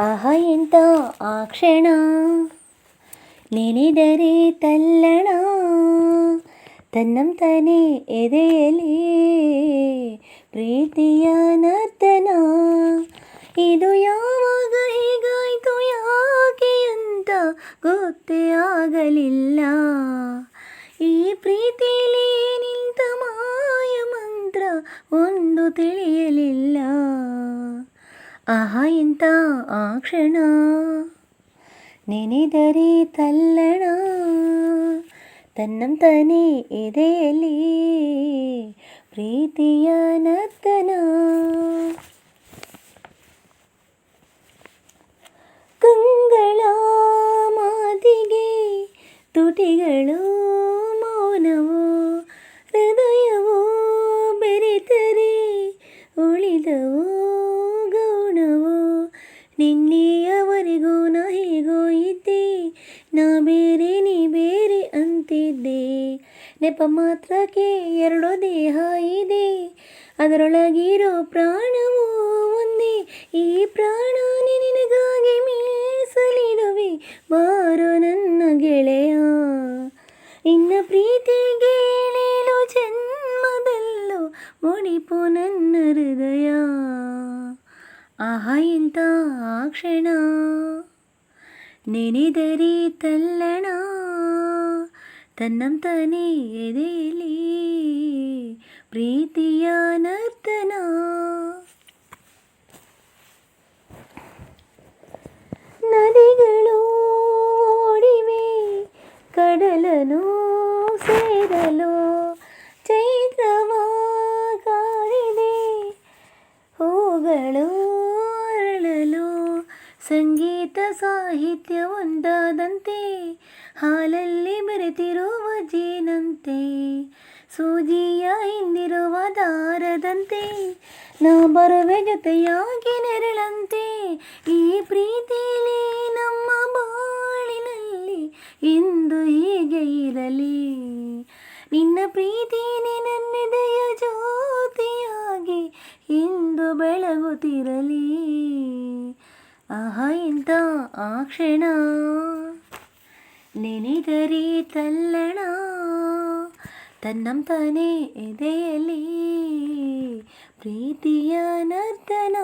ಆಹ ಎಂತ ಆ ಕ್ಷಣ? ನೆನೆದರೆ ತಲ್ಲಣ ತನ್ನಂತಾನೆ ಎದೆಯಲಿ. ಪ್ರೀತಿಯ ನರ್ತನ, ಇದು ಯಾವಾಗ ಹೀಗಾಯ್ತು, ಯಾಕೆ ಅಂತ ಗೊತ್ತೇ ಆಗಲಿಲ್ಲ ಈ ಪ್ರೀತಿಯಲ್ಲಿ ನಿಂತ ಮಾಯ ಮಂತ್ರ ಒಂದು ತಿಳಿಯಲಿಲ್ಲ. ಆಹಾ ಎಂತ ಆ ಕ್ಷಣ ನೆನೆದರೆ ತಲ್ಲಣ ತನ್ನಂತಾನೆ ಎದೆಯಲ್ಲಿ ಪ್ರೀತಿಯ ನರ್ತನ ಕಂಗಳ ಮಾತಿಗೆ ತುಟಿಗಳು ನಿನ್ನೆಯವರೆಗೂ ನಾ ಹೇಗೋ ಇದ್ದೆ. ನಾ ಬೇರೆ, ನೀ ಬೇರೆ ಅಂತಿದ್ದೆ. ನೆಪ ಮಾತ್ರಕ್ಕೆ ಎರಡು ದೇಹ ಇದೆ. ಅದರೊಳಗಿರೋ ಪ್ರಾಣವೂ ಒಂದೇ. ಈ ಪ್ರಾಣ ನಿನಗಾಗಿ ಮೀಸಲಿಡುವೆ. ಬಾರೋ ನನ್ನ ಗೆಳೆಯ. ಇನ್ನ ಪ್ರೀತಿಗೆ ಜನ್ಮದಲ್ಲೂ ಮುಡಿಪು ನನ್ನ ಹೃದಯ. ಆಹಾ ಆ ಕ್ಷಣ. ನೆನೆದರೆ ತಲ್ಲಣ. ತನ್ನಂತನೇ ಎದೆಯಲ್ಲಿ ಪ್ರೀತಿಯ ನರ್ತನ. ನದಿಗಳು ಓಡಿವೆ, ಕಡಲನು ಸೇರಲು. ಚೈತ್ರವ ಕಾರಿದೆ ಹೂಗಳು ಸಂಗೀತ ಸಾಹಿತ್ಯ ಒಂದಾದಂತೆ ಹಾಲಲ್ಲಿ ಬೆರೆತಿರುವ ಜೇನಂತೆ, ಸೂಜಿಯ ಹಿಂದಿರುವ ದಾರದಂತೆ, ನಾ ಬರುವೆ ಜೊತೆಯಾಗಿ ನೆರಳಂತೆ, ಈ ಪ್ರೀತಿಲಿ ನಮ್ಮ ಬಾಳಿನಲ್ಲಿ ಇಂದು ಹೀಗೆ ಇರಲಿ. ನಿನ್ನ ಪ್ರೀತಿನೇ ಆಹಾ ಎಂತ ಆ ಕ್ಷಣ. ನೆನೆದರೆ ತಲ್ಲಣ. ತನ್ನಂತಾನೆ ಎದೆಯಲ್ಲಿ ಪ್ರೀತಿಯ ನರ್ತನ.